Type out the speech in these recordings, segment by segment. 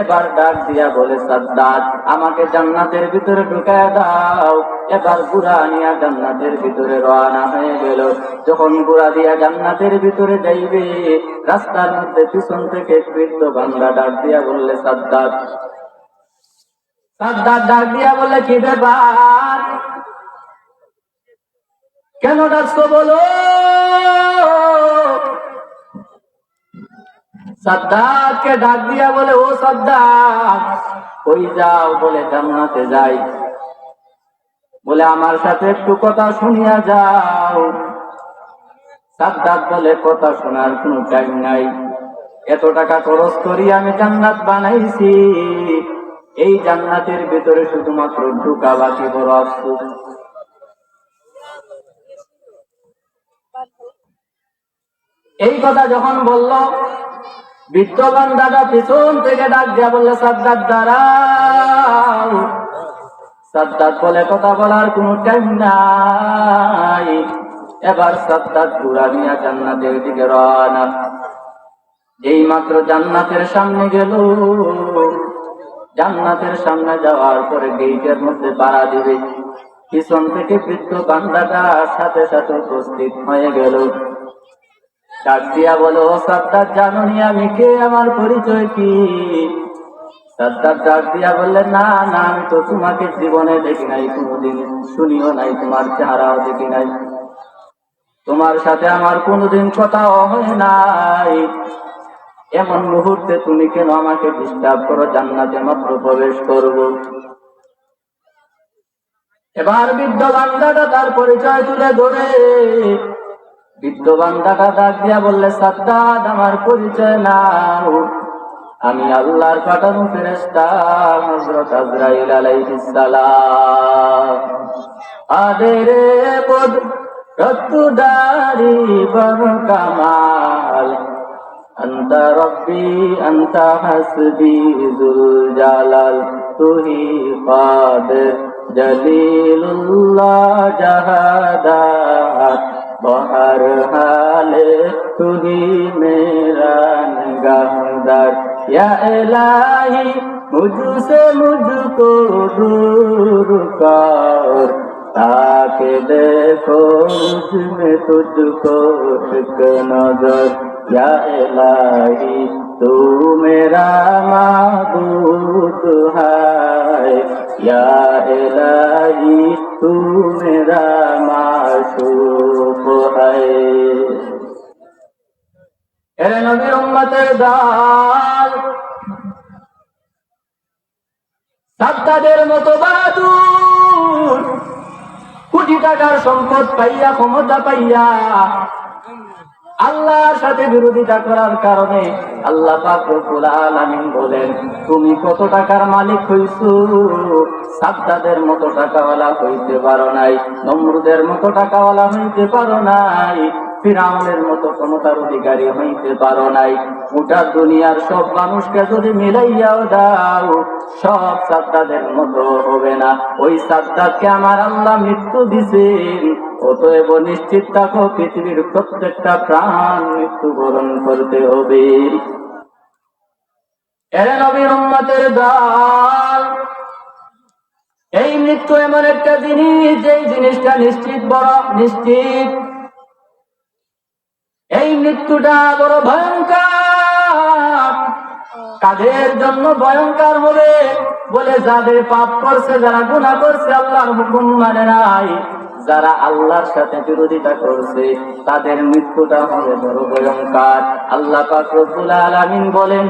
এবার ডাক দিয়া বলে সাদ্দাত আমাকে জান্নাতের ভিতরে ঢুকায় দাও। এবার বুড়া নিয়া জান্নাতের ভিতরে রওনা হয়ে গেল। যখন বুড়া দিয়া জান্নাতের ভিতরে যাইবে, রাস্তার মধ্যে পিছন থেকে বৃদ্ধ বাংলা ডাক দিয়া বললে সাদ্দাত সাদ্দাত ডাক দিয়া বলে কি ব্যাপার? কেন ডাকছো বলো? সাদ্দাতকে ডাক দিয়া বলে, ও সাদ্দাত ওই যাও? বলে, জান্নাতে যাই। বলে, আমার সাথে একটু কথা শুনিয়া যাও। সাদ্দাত বলে, কথা শোনার কোনো টাইম নাই। এত টাকা খরচ করি আমি জান্নাত বানাইছি। এই জান্নাতের ভিতরে শুধুমাত্র ঢুকা বাকি বড় আফসোস। এই কথা যখন বলল বিদ্যমান দাদা পিছন থেকে ডাক দিয়া বললে, সাদ্দাত দাঁড়াও। সাদ্দাত বলে, কথা বলার কোন টাইম নাই। এবার সাদ্দাত পুরা নিয়া জান্নাতের দিকে রওনা। এই মাত্র জান্নাতের সামনে গেল। জান্নাতের সামনে যাওয়ার পরে গেইটের মধ্যে পাড়া দিবে। পিছন থেকে বৃদ্ধ বান্দাটা সাথে সাথে উপস্থিত হয়ে গেল। ডাক দিয়া বলো "ও সাদ্দার জানো নি আমি কে? আমার পরিচয় কি? সাদ্দার ডাক দিয়া না না, আমি তো তোমাকে জীবনে দেখি নাই, কোনোদিন শুনিও নাই, তোমার চেহারাও দেখি নাই। তোমার সাথে আমার কোনোদিন কথাও হয় নাই। এমন মুহূর্তে তুমি কেন আমাকে ডিস্টার্ব করো? জান্নাতে মাত্র প্রবেশ করব। এবার বৃদ্ধ বান্দাটা তার পরিচয় তুলে ধরে বিদ্যবান দাদা দাগ দিয়া বললে সাদ্দাদ আমার পরিচয় নাও। আমি আল্লাহর পাঠানো ফেরেস্তা হযরত আজরাইল আলাইহিস সালাম। আদেরে পদ রত্তুদারি বরকামাল আন্তা রব্বি, আন্তা হাসবি যুল জালাল তুহি পাদ জলিলুল্লাহ জাহাদাত। বহার হালে তুমি মেরা গামদার। ইয়া এলাহি মুঝসে মুঝকো দূর কর তাকে দেখো মুঝমে তুঝকো এক নজর। ইয়া এলাহি তু মেরা মাবুদ হায় এলাহি तू मेरा माशूक है এরে নবীর উম্মতের দল সাদ্দাদের মতো বাহাদুর কোটি টাকার সম্পদ পাইয়া ক্ষমতা পাইয়া আল্লাহর সাথে বিরোধিতা করার কারণে আল্লাহ আলামিন বলেন, তুমি কত টাকার মালিক হইছো? সাদ্দাদের মতো টাকাওয়ালা হইতে পারো নাই, নমরুদের মতো টাকাওয়ালা হইতে পারো নাই ফিরাউনের মতো ক্ষমতার অধিকারী হইতে পারো নাই। গোটা দুনিয়ার সব মানুষকে যদি মিলাইয়াও দাও, সব সাদ্দাদের মতো হবে না। ওই সাদ্দাদকে আমার আল্লাহ মৃত্যু দিছেন। অতএব নিশ্চিত থাকো, পৃথিবীর প্রত্যেকটা প্রাণ মৃত্যুবরণ করতে হবে। এরে নবীর উম্মতের দল, এই মৃত্যু এমন একটা জিনিস, যেই জিনিসটা নিশ্চিত বড় নিশ্চিত। এই মৃত্যুটা বড় ভয়ঙ্কর। কাদের জন্য ভয়ঙ্কর হবে? বলে যাদের পাপ করছে, যারা গুণা করছে, আল্লাহর হুকুম মানে নাই। যারা আল্লাহর সাথে বিরোধিতা করছে, তাদের মৃত্যুটা হবে বড় ভয়ঙ্কর। আল্লাহ পাক রব্বুল আলামিন বলেন,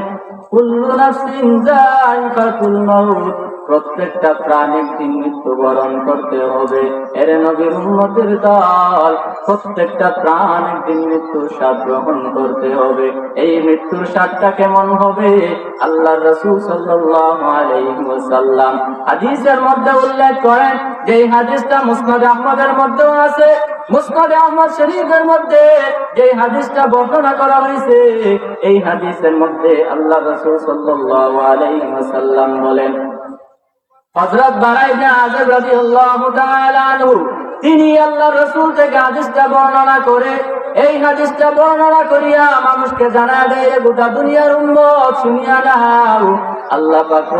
কুল্লু নাফসিন যায়িকাতুল মাউত। প্রত্যেকটা প্রাণ একদিন মৃত্যুবরণ করতে হবে। এর নবীর উন্নতির দল, প্রত্যেকটা প্রাণ একদিন মৃত্যুর স্বাদ গ্রহণ করতে হবে। এই মৃত্যুর স্বাদটা কেমন হবে? আল্লাহ রসুল সাল্লাম হাদিসের মধ্যে উল্লেখ করেন যে হাদিসটা মুসনাদ আহমদের মধ্যেও আছে, মুসনাদ আহমদ শরীফের মধ্যে যে হাদিসটা বর্ণনা করা হয়েছে, এই হাদিসের মধ্যে আল্লাহ রসুল আলাইসাল্লাম বলেন হজরত বারাইবনে আজব তিনি আল্লাহ রসুল থেকে হাদিসটা বর্ণনা করে, এই হাদিসটা বর্ণনা করিয়া মানুষকে জানা দেয় গোটা দুনিয়ার উম্মত, শুনিয়া নাও, আল্লাহ পাক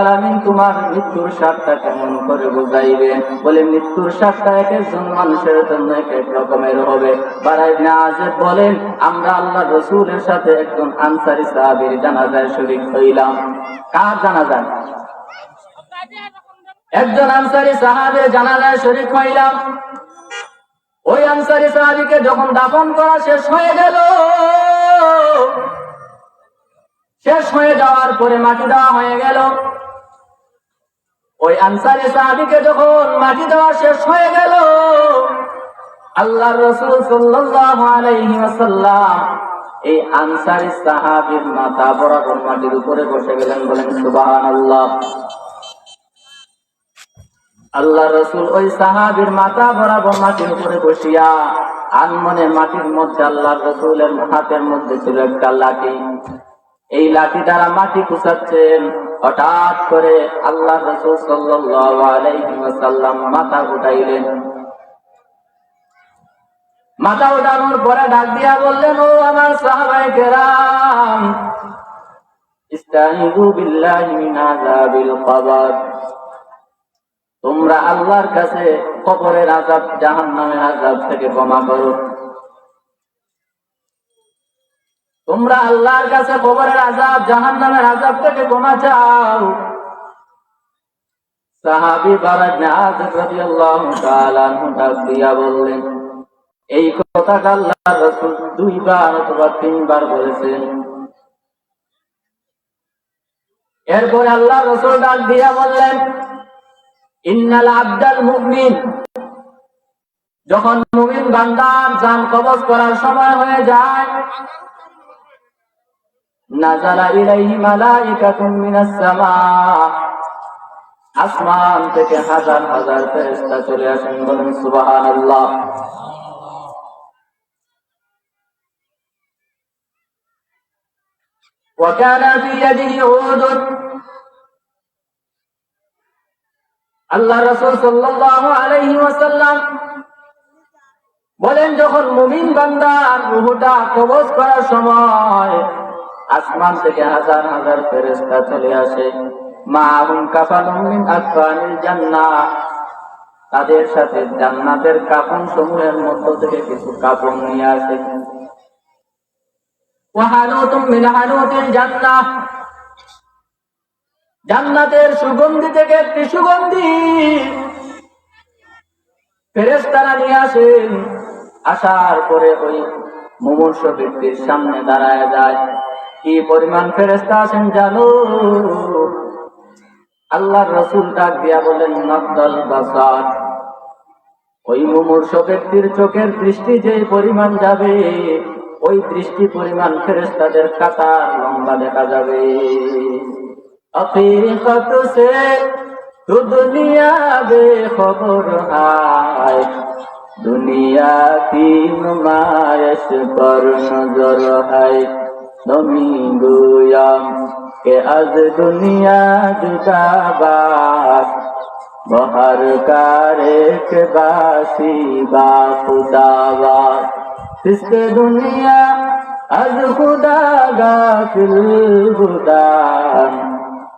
আলামিন তোমার মৃত্যুর স্বাদটা কেমন করে বুঝাইবে? বলে, মৃত্যুর এক একজন মানুষের জন্য এক এক রকমের হবে। বারাই নাজেদ বলেন, আমরা আল্লাহ রসুলের সাথে একজন আনসারি সাহাবীর জানাজায় শরীক হইলাম। কার জানাজায় একজন আনসারি সাহাবের জানাজায় শরীক হইলাম। ওই আনসারি সাহাবিকে যখন দাফন করা শেষ হয়ে গেল, শেষ হয়ে যাওয়ার পরে মাটি দেওয়া হয়ে গেল। ওই আনসারি সাহাবিকে যখন মাটি দেওয়া শেষ হয়ে গেল আল্লাহ রসুল সাল্লাল্লাহু এই আনসারি সাহাবীর মাথা বরাবর মাটির উপরে বসে গেলেন, বলেন, সুবহানাল্লাহ। আল্লাহ রসুল ওই সাহাবীর মাথা বরাবর মাটির উপরে বসিয়া আনমনে মাটির মধ্যে আল্লাহ রসুলের হাতের মধ্যে ছিল একটা লাঠি। এই লাঠি দ্বারা মাটি কুচাচ্ছেন। হঠাৎ করে আল্লাহ রসুল ওয়াসাল্লাম মাথা উঠাইলেন। মাথা উঠানোর পরে ডাক দিয়া বললেন, ও আমার সাহাবাই কেরাম ইস্তাহিদু বিল্লাহি মিন আযাবিল কবর। তোমরা আল্লাহর কাছে কবরের আজাব জাহান্নামের আজাব থেকে ক্ষমা করো। তোমরা আল্লাহর কাছে কবরের আজাব জাহান্নামের আজাব থেকে ক্ষমা চাও। এই কথাটা আল্লাহ রাসূল দুইবার অথবা তিনবার বলেছেন। এরপরে আল্লাহ রসুল ডাক দিয়া বললেন ইন্নাল আব্দাল মুমিন যখন মুমিন বান্দার জান কবজ করার সময় হয়ে যায় নাজালা ইলাইহি মালাইকাতুন মিনাস সামা আসমান থেকে হাজার হাজার ফেরেশতা চলে আসেন বলেন সুবহানাল্লাহ وكان في يده عود আল্লাহ রসুল ওয়াসাল্লাম বলেন, যখন মুমিন বান্দার রুহটা কবজ করার সময় আসমান থেকে হাজার হাজার ফেরেশতা চলে আসে। মাহুম কাফানুম মিন আকফানিল জান্নাহ। তাদের সাথে জান্নাতের কাফন সমূহের মধ্য থেকে কিছু কাপড় নিয়ে আসে। ওয়াহানুতুম মিন হানুতিল জান্নাহ। জান্নাতের সুগন্ধি থেকে একটি সুগন্ধি। ফেরেশতারা নিয়ে আসেন। আসার পরে ওই মুমূর্ষ ব্যক্তির সামনে দাঁড়ায় যায়। কি পরিমাণ ফেরেশতা আছেন জানো? আল্লাহর রসুল ডাক দিয়া বলেন, নকদল বাসার। ওই মুমূর্ষ ব্যক্তির চোখের দৃষ্টি যে পরিমাণ যাবে, ওই দৃষ্টি পরিমাণ ফেরেশতাদের কাতার লম্বা দেখা যাবে। हकीकत से तो दुनिया बेखबर है दुनिया की नुमाइश पर नजर है नमी गोयम के आज दुनिया जुदाबाद बहर कारे के बासी बा खुदाबाद इसके दुनिया आज खुदा गाफिल गुदान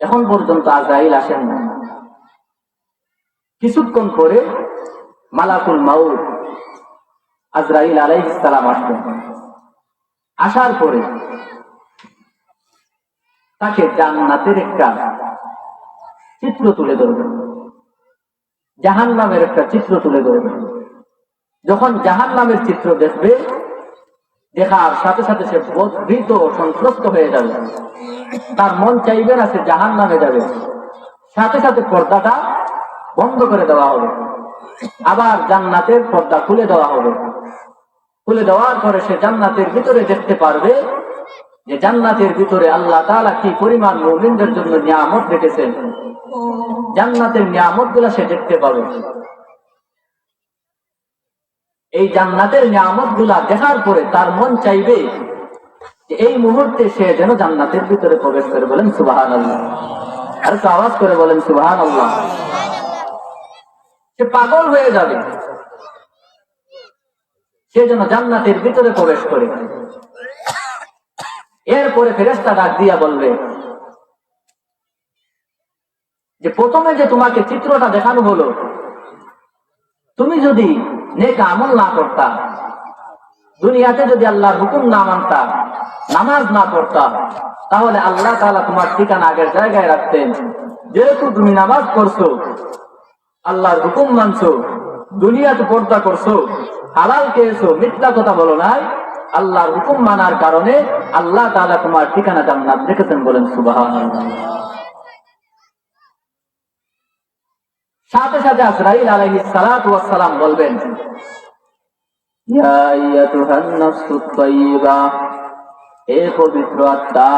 এখন পর্যন্ত আজরাইল আসেন না কিছুক্ষণ পরে মালাকুল মাউদ আজরাইল আলাইহিস সালাম আসবেন। আসার পরে তাকে জান্নাতের একটা চিত্র তুলে ধরবেন। জাহান নামের একটা চিত্র তুলে ধরবেন। যখন জাহান নামের চিত্র দেখবে দেখার সাথে সাথে সে ভীত সন্ত্রস্ত হয়ে যাবে। তার মন চাইবে না সে জাহান নামে যাবে। সাথে সাথে পর্দাটা বন্ধ করে দেওয়া হবে। আবার জান্নাতের পর্দা খুলে দেওয়া হবে। খুলে দেওয়ার পরে সে জান্নাতের ভিতরে দেখতে পারবে যে জান্নাতের ভিতরে আল্লাহ তালা কি পরিমাণ মুমিনদের জন্য নিয়ামত রেখেছেন। জান্নাতের নিয়ামতগুলা সে দেখতে পাবে। এই জান্নাতের নিয়ামতগুলা দেখার পরে তার মন চাইবে এই মুহূর্তে সে যেন জান্নাতের ভিতরে প্রবেশ করে বলেন সুবাহান আর একটু আওয়াজ করে বলেন সুবাহান আল্লাহ সে পাগল হয়ে যাবে। সে যেন জান্নাতের ভিতরে প্রবেশ করে। এরপরে ফেরেস্তা ডাক দিয়া বলবে, যে প্রথমে যে তোমাকে চিত্রটা দেখানো হলো তুমি যদি নেক আমল না করতা, দুনিয়াতে যদি আল্লাহর হুকুম না মানতা, নামাজ না পড়তা, তাহলে আল্লাহ তাআলা তোমার ঠিকানা আগের জায়গায় রাখতেন। যেহেতু তুমি নামাজ পড়ছো, আল্লাহর হুকুম মানছো, দুনিয়াতে পর্দা করছ, হালাল খেয়েছো, মিথ্যা কথা বলো নাই, আল্লাহর হুকুম মানার কারণে আল্লাহ তাআলা তোমার ঠিকানা জান্নাত রেখেছেন বলেন সুবহানাল্লাহ। সাথে সাথে আজরাইল আলাইহিস সালাত সালাম বলবেন হে পবিত্র আত্মা